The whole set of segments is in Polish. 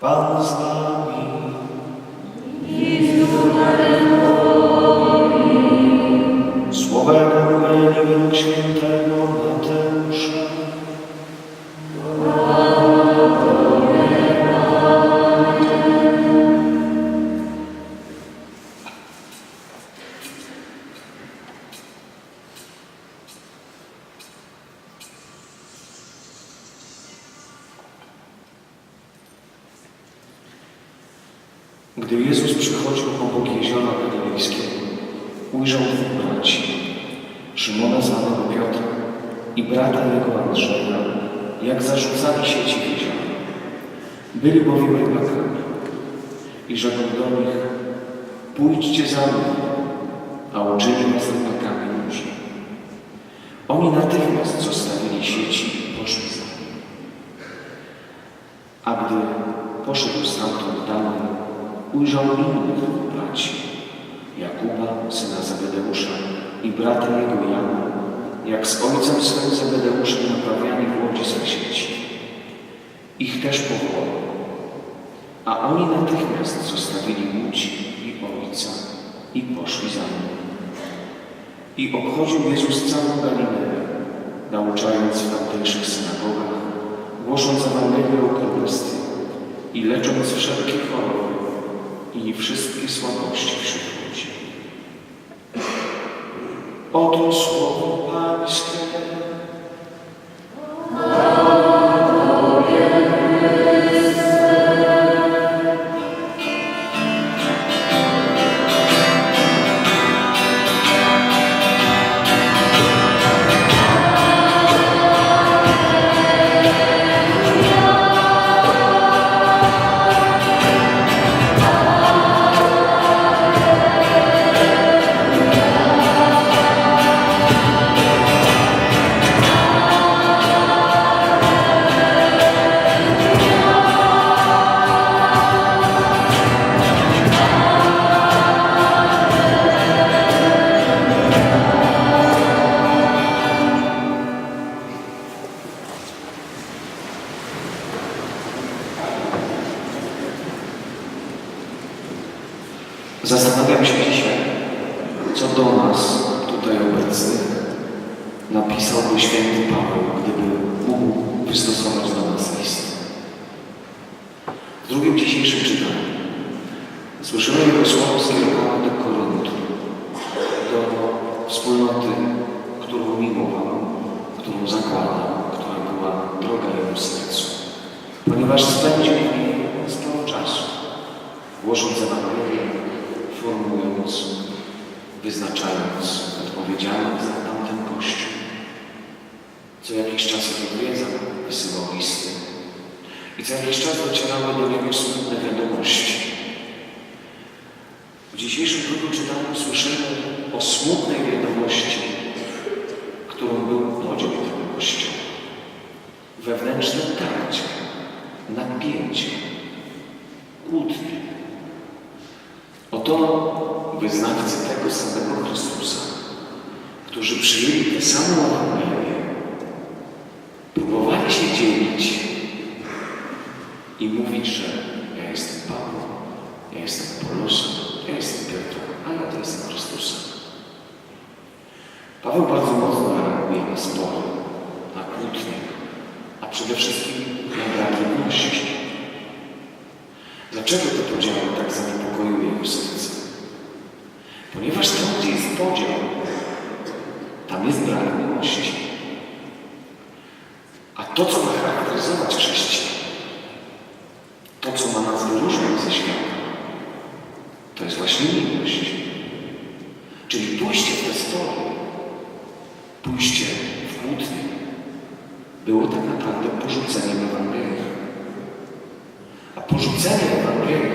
Pan z nami. Słowa Ewangelii świętego Gdy Jezus przychodził obok jeziora Galilejskiego, ujrzał dwóch braci, Szymona zwanego Piotra i brata jego Andrzeja, jak zarzucali sieci w. Byli bowiem rybakami i rzekł do nich, pójdźcie za mną, a uczynię was rybakami ludzi. Oni natychmiast zostawili sieci i poszli za nim. A gdy poszedł stamtąd dalej, ujrzał innych dwóch braci, Jakuba, syna Zebedeusza i brata jego Jana, jak z ojcem swym Zebedeuszem naprawiali w łodzi swe sieci. Ich też powołał, a oni natychmiast zostawili łódź i ojca i poszli za nim. I obchodził Jezus całą Galileę, nauczając w tamtejszych synagogach, głosząc Ewangelię o Królestwie i lecząc wszelkie choroby i wszystkie słabości wśród ludzi. Oto słowo Pańskie. W drugim dzisiejszym czytaniu słyszymy jego słowo skierowane do Koryntu, do wspólnoty, którą miłował, którą zakładał, która była droga jego sercu, ponieważ spędził w niej sporo czasu, głosząc Ewangelię, formułując, wyznaczając odpowiedzialność za tamten Kościół. Co jakiś czas odwiedzał, wysyłał listy. I co jakiś czas docierały do niego smutne wiadomości. W dzisiejszym drugu czytaniu słyszymy o smutnej wiadomości, którą był podział tego Kościoła. Wewnętrzne tarcie, napięcie, kłótnie. Oto wyznawcy tego samego Chrystusa, którzy przyjęli tę samą Ewangelię, próbowali się dzielić i mówić, że ja jestem Paweł, ja jestem Apolosem, ja jestem Piotrem, a ja to jestem Chrystusem. Paweł bardzo mocno reaguje na spory, na kłótnie, a przede wszystkim na brak jedności. Dlaczego te podziały tak zaniepokoiły jego serce? Ponieważ tam, gdzie jest podział, tam jest brak miłości. A to, co ma charakteryzować chrześcijan, to, co ma nas wyróżniać ze świata, to jest właśnie miłość. Czyli pójście w te spory, pójście w kłótnie, było tak naprawdę porzuceniem Ewangelii. A porzucenie Ewangelii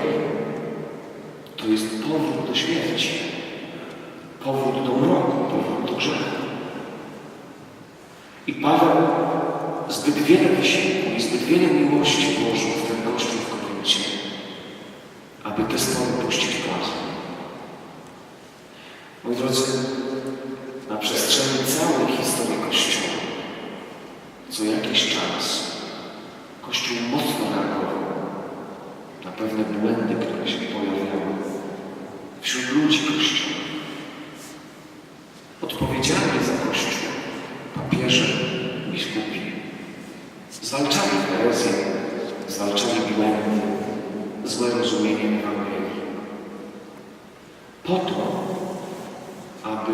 to jest powrót do śmierci, powrót do mroku, powrót do grzechu. I Paweł zbyt wiele wysiłku i zbyt wiele miłości włożył w ten Kościół aby te spory puścić w płazę. Moi drodzy, na przestrzeni całej historii Kościoła, co jakiś czas Kościół mocno reagował na pewne błędy, które się pojawiały wśród ludzi Kościoła. Odpowiedzialni za Kościół, papieże, biskupi, zwalczali herezję, zwalczali błędy, złe rozumienie Ewangelii. Po to, aby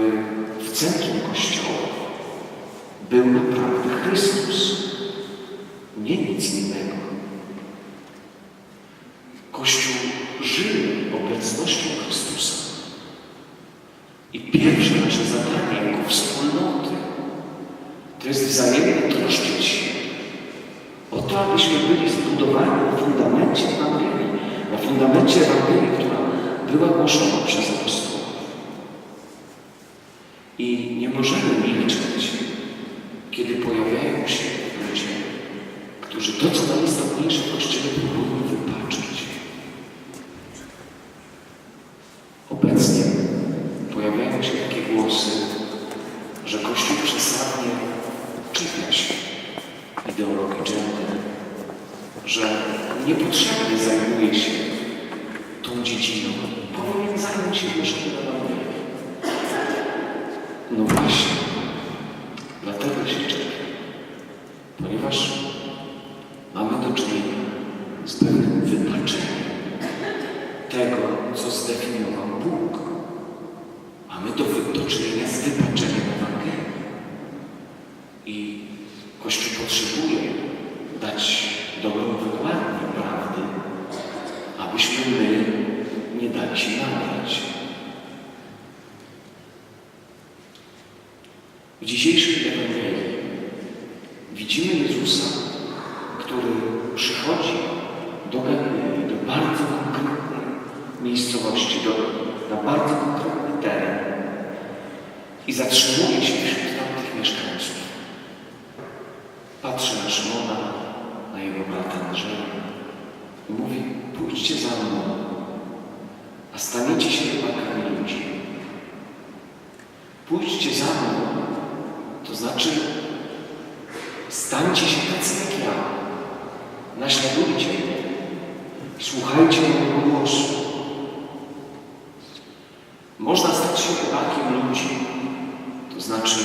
w centrum Kościoła był naprawdę Chrystus, nie nic innego. Kościół żyje obecnością Chrystusa. I pierwsze nasze zadanie jako wspólnoty to jest wzajemnie troszczyć się o to, abyśmy byli zbudowani na fundamencie Ewangelii, na fundamencie Ewangelii, która była głoszona przez apostołów. I nie możemy milczeć, kiedy pojawiają się ludzie, którzy to, co najistotniejsze w Kościele próbują wypaczyć. Obecnie pojawiają się takie głosy, że Kościół przesadnie czepia się ideologii gender, że niepotrzebnie zajmuje się tą dziedziną, powinien zająć się głoszeniem Ewangelii. No właśnie, dlatego się czepia, ponieważ mamy do czynienia z pewnym wypaczeniem tego, co zdefiniował Bóg. Mamy do, do czynienia z wypaczeniem Ewangelii. I Kościół potrzebuje dać dobrą wykładnię prawdy, abyśmy my nie dali się nabrać. W dzisiejszej Ewangelii widzimy Jezusa, który przychodzi do Galilei, do bardzo miejscowości, do, na bardzo konkretny teren i zatrzymuje się wśród tamtych mieszkańców. Patrzy na Szymona, na jego brata Andrzeja i mówi, pójdźcie za mną, a staniecie się rybakami ludzi. Pójdźcie za mną, to znaczy stańcie się tacy jak ja, naśladujcie mnie słuchajcie mojego głosu. Można stać się rybakiem ludzi, to znaczy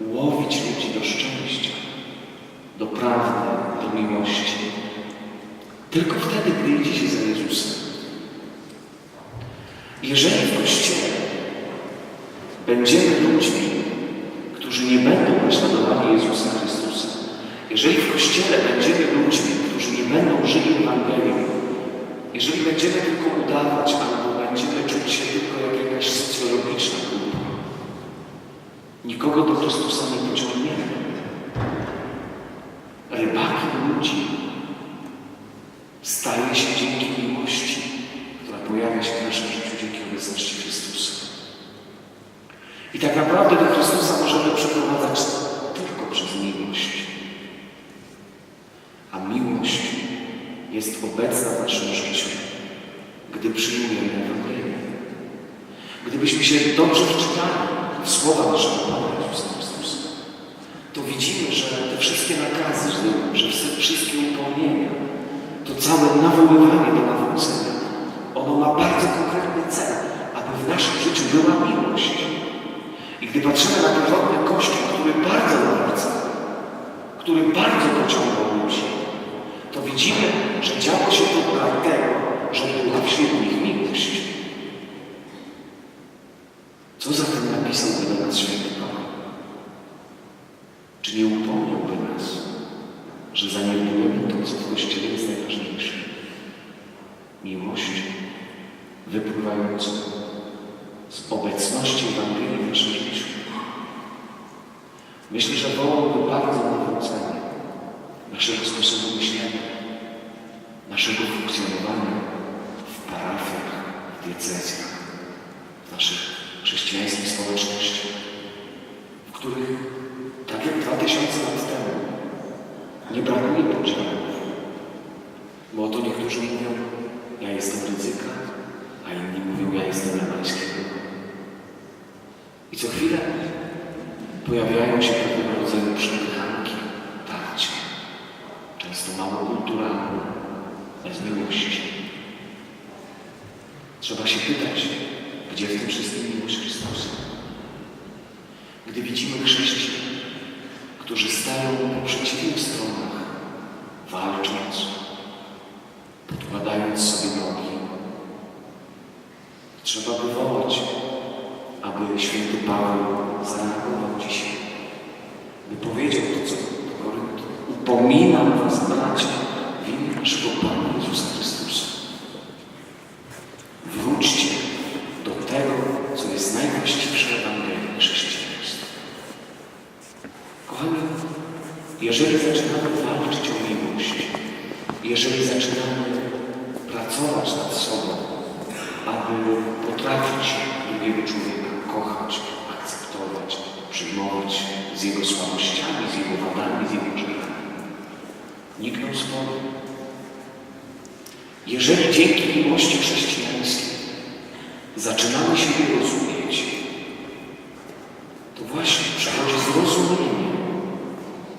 łowić ludzi do szczęścia, do prawdy, do miłości. Tylko wtedy, gdy idzie się za Jezusem. Jeżeli w Kościele będziemy ludźmi, którzy nie będą naśladowali Jezusa Chrystusa, jeżeli w Kościele będziemy ludźmi, którzy nie będą żyli Ewangelią, jeżeli będziemy tylko udawać, albo będziemy czuć się tylko jak jakaś socjologiczna grupa, nikogo do Chrystusa nie pociągniemy. Rybakiem ludzi staje się dzięki miłości, która pojawia się w naszym życiu dzięki obecności Chrystusa. I tak naprawdę do Chrystusa możemy przeprowadzać tylko przez miłość. A miłość jest obecna w naszym życiu, gdy przyjmujemy Ewangelię. Gdybyśmy się dobrze wczytali w słowa naszego Pana Jezusa Chrystusa, to widzimy, że te wszystkie nakazy, że wszystkie upomnienia, to całe nawoływanie do nawrócenia, ono ma bardzo konkretny cel, aby w naszym życiu była miłość. I gdy patrzymy na pierwotny Kościół, który bardzo nawraca, który bardzo pociągał ludzi, to widzimy, że działo się to dlatego, że była wśród nich miłość. Co zatem napisałby do nas święty Paweł? Czy nie upomniałby nas, że zaniedbujemy to, co w Kościele jest najważniejsze? Miłość wypływającą z obecności Ewangelii w naszym życiu. Myślę, że wołałby bardzo nawrócenie naszego sposobu myślenia, naszego funkcjonowania w parafiach, w naszych chrześcijańskich społecznościach, w których, tak jak dwa tysiące lat temu, nie brakuje podziałów, bo oto niektórzy mówią, ja jestem ryzyka, a inni mówią, ja jestem lemańskiego. I co chwilę pojawiają się pewnego rodzaju przepychanki, tarcia, często mało kulturalne, bez miłości. Trzeba się pytać, gdzie w tym wszystkim miłość Chrystusa. Gdy widzimy chrześcijan, którzy stają po przeciwnych stronach, walcząc, podkładając sobie nogi, trzeba by wołać, aby święty Paweł zareagował dzisiaj, by powiedział to, co. Upominam was, bracia, w imię naszego Pana Jezusa Chrystusa. Wróćcie do tego, co jest najwłaściwsze w Ewangelii chrześcijaństwa. Kochani, jeżeli zaczynamy walczyć o miłość, jeżeli zaczynamy pracować nad sobą, aby potrafić drugiego człowieka kochać, akceptować, przyjmować z jego słabościami, z jego wadami, z jego grzechami, nikną swoje. Jeżeli dzięki miłości chrześcijańskiej zaczynamy siebie rozumieć, to właśnie przychodzi zrozumienie,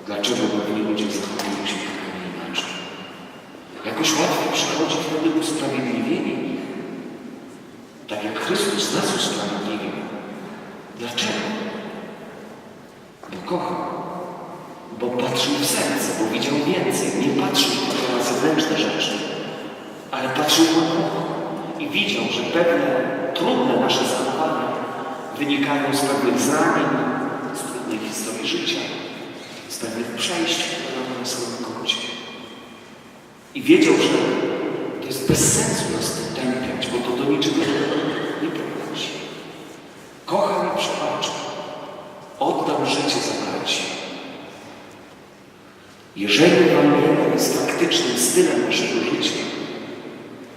dlaczego pewni ludzie zachowują się tak, a nie inaczej. Jakoś łatwiej przychodzi wtedy usprawiedliwienie ich. Tak jak Chrystus nas usprawiedliwił. Dlaczego? Kochał. Bo patrzył w serce, bo widział więcej. Nie patrzył tylko na zewnętrzne rzeczy, ale patrzył na Boga. I widział, że pewne trudne nasze zachowania wynikają z pewnych zranień, z trudnej historii życia, z pewnych przejść, które mamy na swoim koncie. I wiedział, że to jest bez sensu nas tępiać, bo to do niczego nie prowadzi. Kochał i przebaczył. Oddał życie za braci. Jeżeli Ewangelia jest faktycznym stylem naszego życia,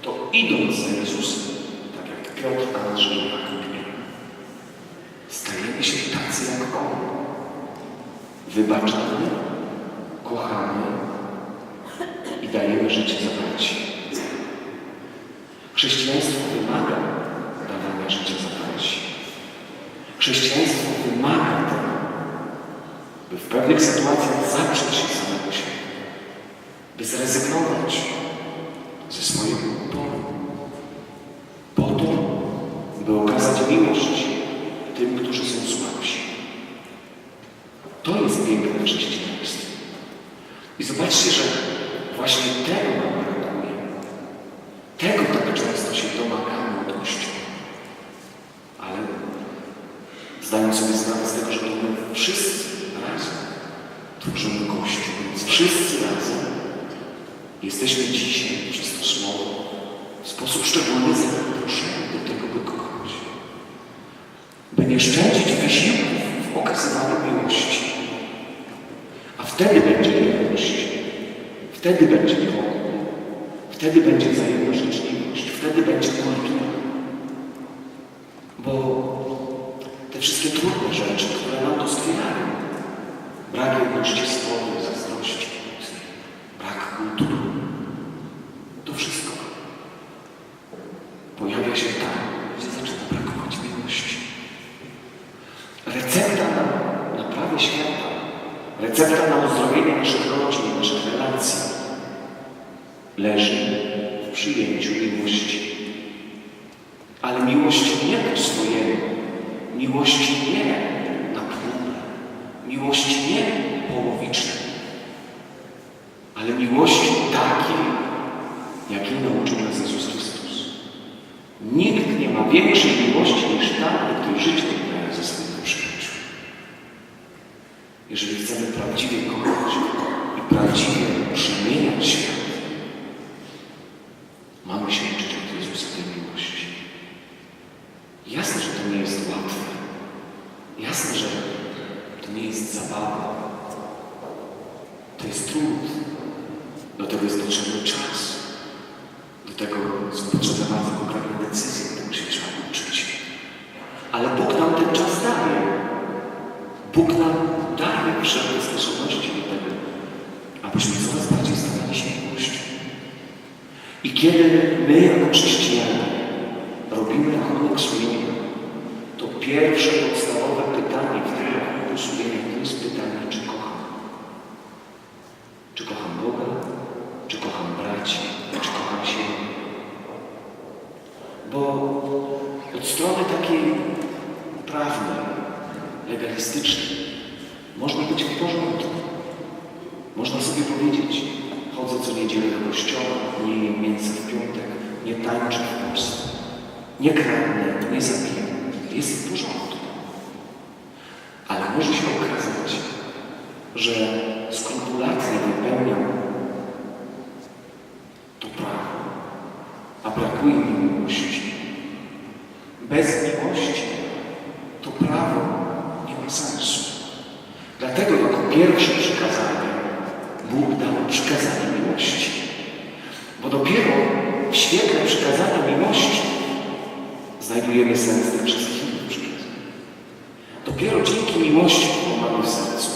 to idąc za Jezusem, tak jak Piotr, Andrzej, Jakub, Jan, stajemy się tacy jak On. Wybaczamy, kochamy i dajemy życie za braci. Chrześcijaństwo wymaga dawania życia za braci. Chrześcijaństwo wymaga tego, by w pewnych sytuacjach zaprzeć się samego siebie, by zrezygnować ze swojego uporu, po to, by okazać miłość tym, którzy są słabsi. To jest piękne chrześcijaństwo. I zobaczcie, że właśnie tego nam brakuje. Tego tak często się domagamy od Kościoła. Ale zdając sobie sprawę z tego, że my wszyscy razem tworzymy Kościół, więc wszyscy razem jesteśmy dzisiaj przez to słowo w sposób szczególny zaproszeni do tego. By nie szczędzić wysiłków w okazywaniu miłości. A wtedy będzie miłość. Wtedy będzie pokój. Wtedy będzie wzajemna życzliwość. Wtedy będzie kultura. Bo te wszystkie trudne rzeczy, które nam doskwierają, brak jedności zazdrości, brak kultury, to wszystko pojawia się tam, gdzie zaczyna brakować miłości. Recepta na naprawę świata, recepta na uzdrowienie naszych rodzin, naszych relacji. Leży w przyjęciu miłości. Ale miłości nie po swojemu, miłości nie na próbę, miłości nie połowicznej, ale miłości takiej, jakiej nauczył nas Jezus Chrystus. Nikt nie ma większej miłości niż ta, który życie Jeżeli chcemy prawdziwie kochać i prawdziwie przemieniać świat, mamy się uczyć od Jezusa tej miłości. Jasne, że to nie jest łatwe. Jasne, że to nie jest zabawa. To jest trud. Do tego jest potrzebny czas. Do tego są potrzebne bardzo konkretne decyzje, których się trzeba uczyć. Ale Bóg nam ten czas daje. abyśmy coraz bardziej stawali się miłością. I kiedy my jako chrześcijanie robimy rachunek sumienia, to pierwsze podstawowe pytanie w tym rachunku sumienia to jest pytanie, czy kocham. Czy kocham Boga, czy kocham braci, czy kocham siebie. Bo od strony takiej prawnej, legalistycznej, można być w porządku. Sobie powiedzieć, chodzę co niedzielę do kościoła, nie jem mięsa w piątek, nie tańczę w post, nie kradnę, nie zabiję. Jest w porządku. Ale może się okazać, że skrupulatnie wypełniam to prawo, a brakuje mi miłości. Bez miłości to prawo nie ma sensu. Dlatego jako pierwsze przykazanie Bóg dał przykazanie miłości. Bo dopiero w świetle przykazania miłości znajdujemy sens tych wszystkich innych. Dopiero dzięki miłości, którą mamy w sercu,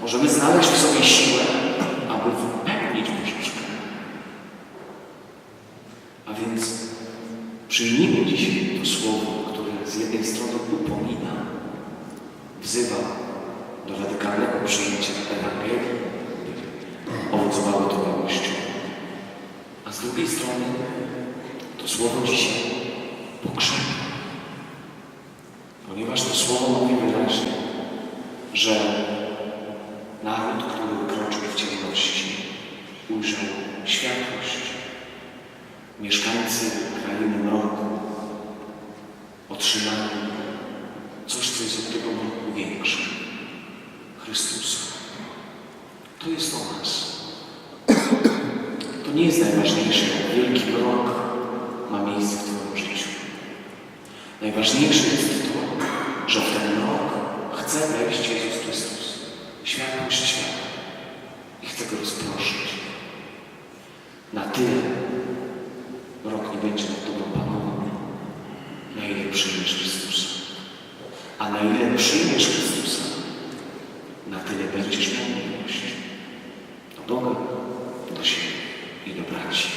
możemy znaleźć w sobie siłę, aby wypełnić przykazania. A więc przyjmijmy dzisiaj to słowo, które z jednej strony upomina, wzywa do radykalnego przyjęcia Ewangelii, owocowało to miłością. A z drugiej strony to słowo dzisiaj pokrzepia. Ponieważ to słowo mówi wyraźnie, że naród, który kroczył w ciemności, ujrzał światłość. Mieszkańcy krainy mroku otrzymali coś, co jest od tego mroku większe. Chrystusa. To jest o nas. To nie jest najważniejsze, jak wielki mrok ma miejsce w Twoim życiu. Najważniejsze jest że w ten mrok chce wejść Jezus Chrystus, światłość świata i chce go rozproszyć. Na tyle mrok nie będzie nad Tobą panował, na ile przyjmiesz Chrystusa. A na ile przyjmiesz Chrystusa, na tyle będziesz miał miłość do Boga, do siebie i do braci.